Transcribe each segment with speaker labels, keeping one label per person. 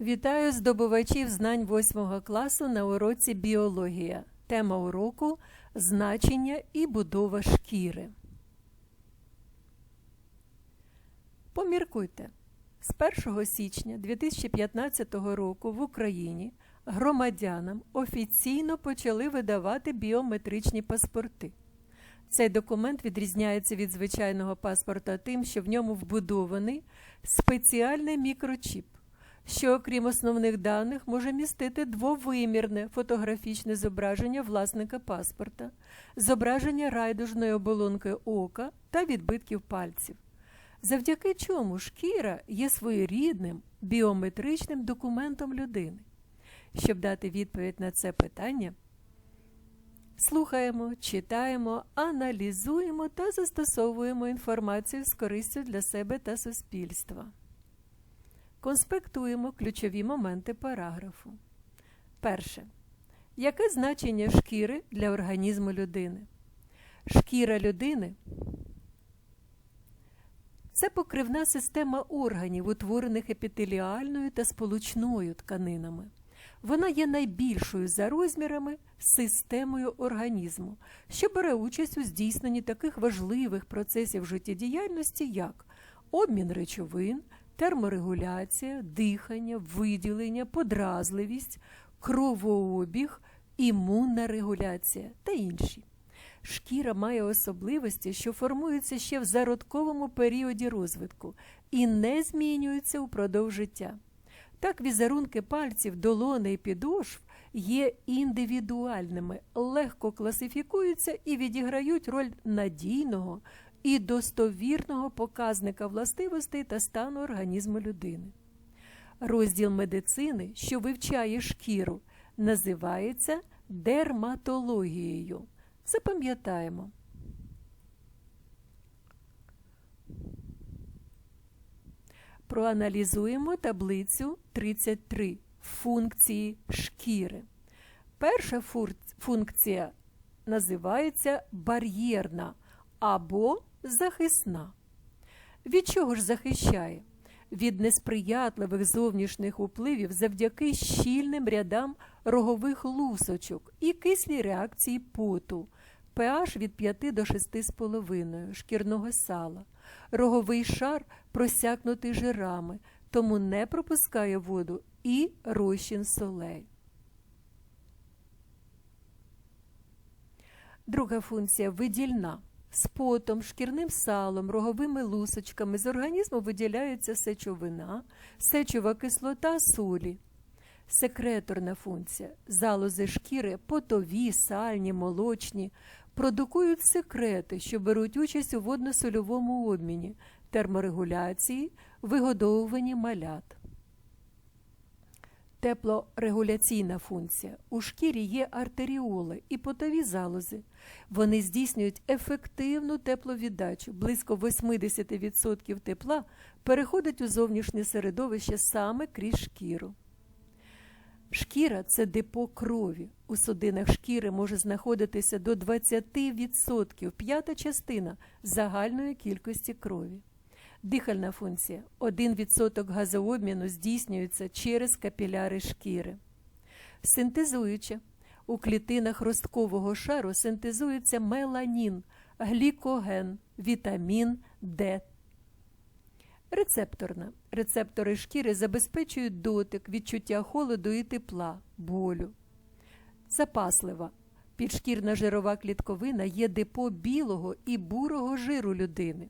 Speaker 1: Вітаю здобувачів знань 8 класу на уроці біологія. Тема уроку значення і будова шкіри. Поміркуйте. З 1 січня 2015 року в Україні громадянам офіційно почали видавати біометричні паспорти. Цей документ відрізняється від звичайного паспорта тим, що в ньому вбудований спеціальний мікрочіп, що, окрім основних даних, може містити двовимірне фотографічне зображення власника паспорта, зображення райдужної оболонки ока та відбитків пальців. Завдяки чому шкіра є своєрідним біометричним документом людини. Щоб дати відповідь на це питання, слухаємо, читаємо, аналізуємо та застосовуємо інформацію з користю для себе та суспільства. Конспектуємо ключові моменти параграфу. Перше. Яке значення шкіри для організму людини? Шкіра людини це покривна система органів, утворених епітеліальною та сполучною тканинами. Вона є найбільшою за розмірами системою організму, що бере участь у здійсненні таких важливих процесів життєдіяльності, як обмін речовин, терморегуляція, дихання, виділення, подразливість, кровообіг, імунна регуляція та інші. Шкіра має особливості, що формуються ще в зародковому періоді розвитку і не змінюються упродовж життя. Так, візерунки пальців, долони і підошв є індивідуальними, легко класифікуються і відіграють роль надійного і достовірного показника властивостей та стану організму людини. Розділ медицини, що вивчає шкіру, називається дерматологією. Запам'ятаємо. Проаналізуємо таблицю 33 функції шкіри. Перша функція називається бар'єрна або захисна. Від чого ж захищає? Від несприятливих зовнішніх впливів завдяки щільним рядам рогових лусочок і кислій реакції поту, pH від 5 до 6,5 шкірного сала. Роговий шар просякнутий жирами, тому не пропускає воду і розчин солей. Друга функція видільна. З потом, шкірним салом, роговими лусочками з організму виділяється сечовина, сечова кислота солі. Секреторна функція. Залози шкіри, потові, сальні, молочні, продукують секрети, що беруть участь у водно-сольовому обміні, терморегуляції, вигодовуванні малят. Теплорегуляційна функція. У шкірі є артеріоли і потові залози. Вони здійснюють ефективну тепловіддачу. Близько 80% тепла переходить у зовнішнє середовище саме крізь шкіру. Шкіра це депо крові. У судинах шкіри може знаходитися до 20%, п'ята частина загальної кількості крові. Дихальна функція. 1% газообміну здійснюється через капіляри шкіри. Синтезуюча. У клітинах росткового шару синтезується меланін, глікоген, вітамін Д. Рецепторна. Рецептори шкіри забезпечують дотик, відчуття холоду і тепла, болю. Запаслива. Підшкірна жирова клітковина є депо білого і бурого жиру людини.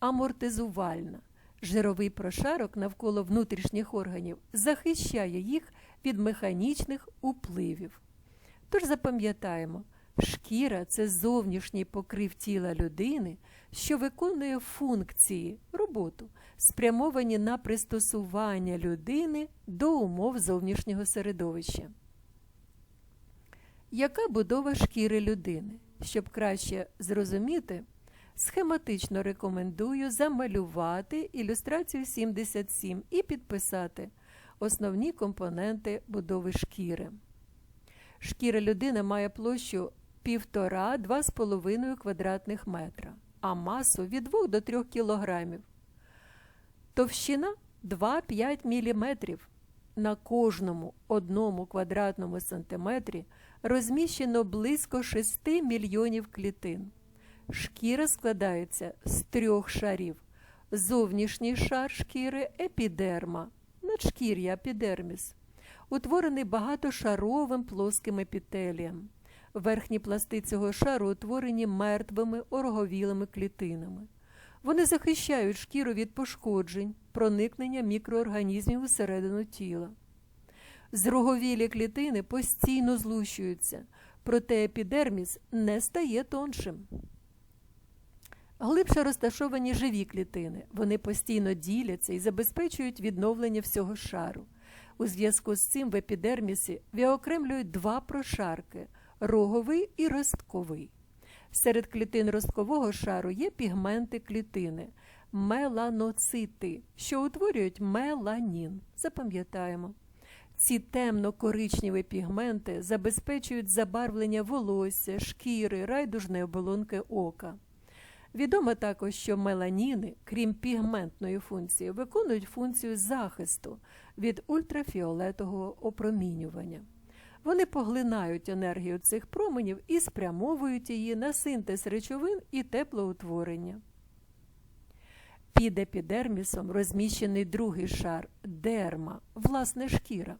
Speaker 1: Амортизувальна. Жировий прошарок навколо внутрішніх органів захищає їх від механічних упливів. Тож запам'ятаємо, шкіра це зовнішній покрив тіла людини, що виконує функції роботу, спрямовані на пристосування людини до умов зовнішнього середовища. Яка будова шкіри людини? Щоб краще зрозуміти, схематично рекомендую замалювати ілюстрацію 77 і підписати основні компоненти будови шкіри. Шкіра людини має площу 1,5-2,5 квадратних метра, а масу від 2 до 3 кг. Товщина 2-5 мм, На кожному одному квадратному сантиметрі розміщено близько 6 мільйонів клітин. Шкіра складається з трьох шарів. Зовнішній шар шкіри епідерма, надшкір'я епідерміс, утворений багатошаровим плоским епітелієм. Верхні пласти цього шару утворені мертвими ороговілими клітинами. Вони захищають шкіру від пошкоджень, проникнення мікроорганізмів усередину тіла. Зроговілі клітини постійно злущуються, проте епідерміс не стає тоншим. Глибше розташовані живі клітини. Вони постійно діляться і забезпечують відновлення всього шару. У зв'язку з цим в епідермісі віокремлюють два прошарки роговий і ростковий. Серед клітин росткового шару є пігменти клітини, меланоцити, що утворюють меланін. Запам'ятаємо. Ці темно-коричневі пігменти забезпечують забарвлення волосся, шкіри, райдужної оболонки ока. Відомо також, що меланіни, крім пігментної функції, виконують функцію захисту від ультрафіолетового опромінювання. Вони поглинають енергію цих променів і спрямовують її на синтез речовин і теплоутворення. Під епідермісом розміщений другий шар дерма, власне шкіра.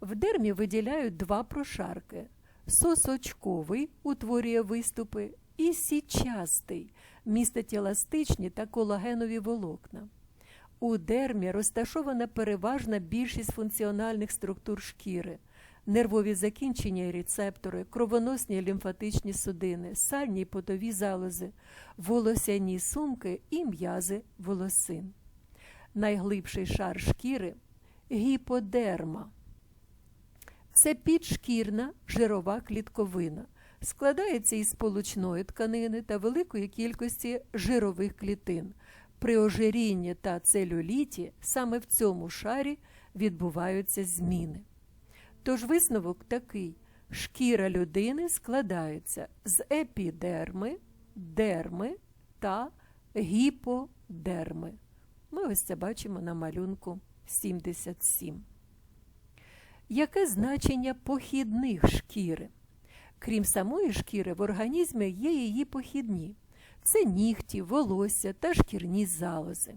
Speaker 1: В дермі виділяють два прошарки. Сосочковий утворює виступи і січастий містить еластичні та колагенові волокна. У дермі розташована переважна більшість функціональних структур шкіри, нервові закінчення і рецептори, кровоносні лімфатичні судини, сальні і потові залози, волосяні сумки і м'язи волосин. Найглибший шар шкіри гіподерма. Це підшкірна жирова клітковина. Складається із сполучної тканини та великої кількості жирових клітин. При ожирінні та целюліті саме в цьому шарі відбуваються зміни. Тож висновок такий: шкіра людини складається з епідерми, дерми та гіподерми. Ми ось це бачимо на малюнку 77. Яке значення похідних шкіри? Крім самої шкіри, в організмі є її похідні. Це нігті, волосся та шкірні залози.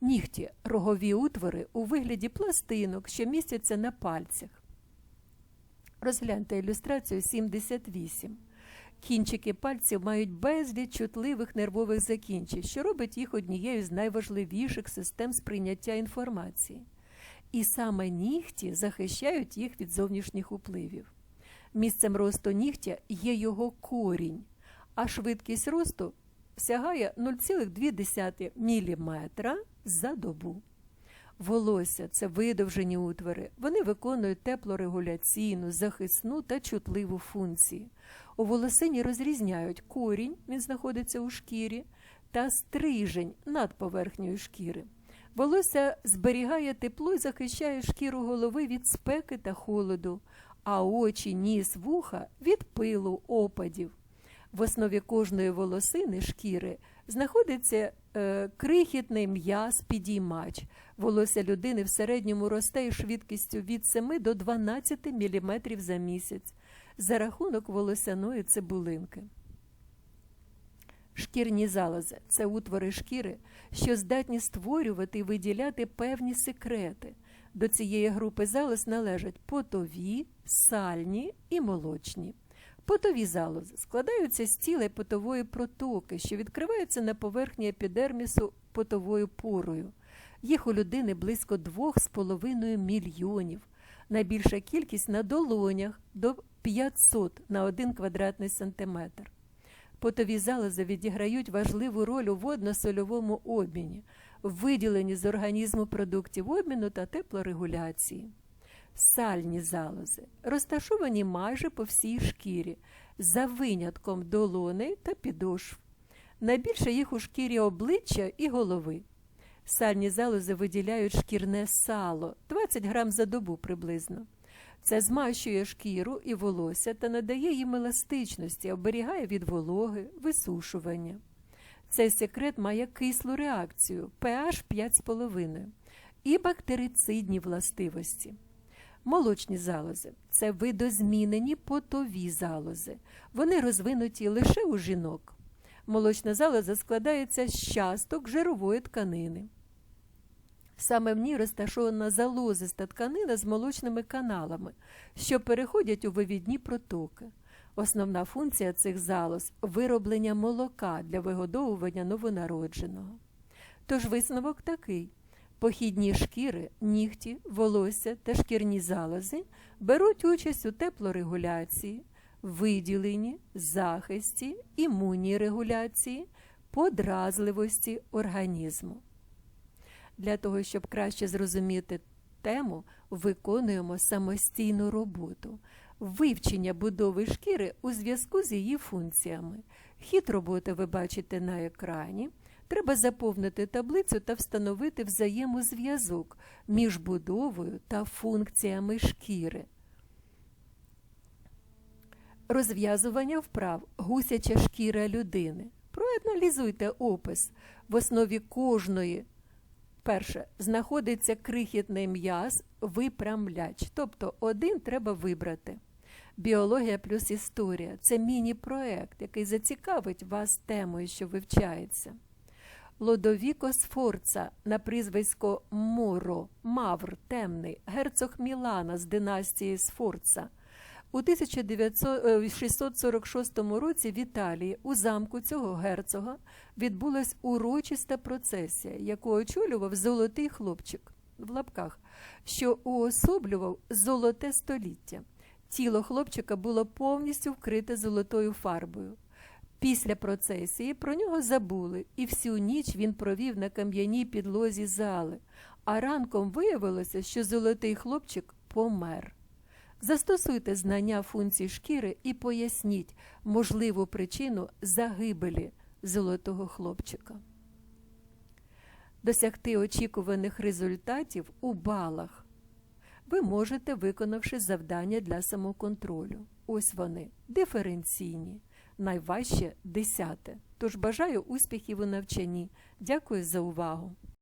Speaker 1: Нігті рогові утвори у вигляді пластинок, що містяться на пальцях. Розгляньте ілюстрацію 78. Кінчики пальців мають безліч чутливих нервових закінчень, що робить їх однією з найважливіших систем сприйняття інформації. І саме нігті захищають їх від зовнішніх впливів. Місцем росту нігтя є його корінь, а швидкість росту сягає 0,2 мм за добу. Волосся це видовжені утвори. Вони виконують теплорегуляційну, захисну та чутливу функції. У волосині розрізняють корінь, він знаходиться у шкірі, та стрижень над поверхнею шкіри. Волосся зберігає тепло і захищає шкіру голови від спеки та холоду, а очі, ніс, вуха від пилу, опадів. В основі кожної волосини шкіри знаходиться е, крихітний м'яз підіймач. Волосся людини в середньому росте із швидкістю від 7 до 12 мм за місяць за рахунок волосяної цибулинки. Шкірні залози це утвори шкіри, що здатні створювати і виділяти певні секрети. До цієї групи залоз належать потові, сальні і молочні. Потові залози складаються з цілей потової протоки, що відкриваються на поверхні епідермісу потовою порою. Їх у людини близько 2,5 мільйонів. Найбільша кількість на долонях до 500 на 1 квадратний сантиметр. Потові залози відіграють важливу роль у водно-сольовому обміні, виділенні з організму продуктів обміну та теплорегуляції. Сальні залози розташовані майже по всій шкірі, за винятком долони та підошв. Найбільше їх у шкірі обличчя і голови. Сальні залози виділяють шкірне сало 20 грам за добу приблизно. Це змащує шкіру і волосся та надає їм еластичності, оберігає від вологи, висушування. Цей секрет має кислу реакцію pH 5,5 і бактерицидні властивості. Молочні залози це видозмінені потові залози. Вони розвинуті лише у жінок. Молочна залоза складається з часток жирової тканини. Саме в ній розташована залозиста тканина з молочними каналами, що переходять у вивідні протоки. Основна функція цих залоз вироблення молока для вигодовування новонародженого. Тож висновок такий: похідні шкіри, нігті, волосся та шкірні залози беруть участь у теплорегуляції, виділенні, захисті, імунній регуляції, подразливості організму. Для того, щоб краще зрозуміти тему, виконуємо самостійну роботу, вивчення будови шкіри у зв'язку з її функціями. Хід роботи ви бачите на екрані. Треба заповнити таблицю та встановити взаємозв'язок між будовою та функціями шкіри. Розв'язування вправ гусяча шкіра людини. Проаналізуйте опис. В основі кожної Перше, знаходиться крихітний м'яз, випрямляч, тобто один треба вибрати. Біологія плюс історія це міні-проект, який зацікавить вас темою, що вивчається. Лодовіко Сфорца на прізвисько Моро, Мавр, Темний, герцог Мілана з династії Сфорца. У 1646 році в Італії у замку цього герцога відбулась урочиста процесія, яку очолював золотий хлопчик в лапках, що уособлював золоте століття. Тіло хлопчика було повністю вкрите золотою фарбою. Після процесії про нього забули, і всю ніч він провів на кам'яній підлозі зали, а ранком виявилося, що золотий хлопчик помер. Застосуйте знання функцій шкіри і поясніть можливу причину загибелі золотого хлопчика. Досягти очікуваних результатів у балах ви можете, виконавши завдання для самоконтролю. Ось вони диференційні, найважче десяте. Тож бажаю успіхів у навчанні. Дякую за увагу!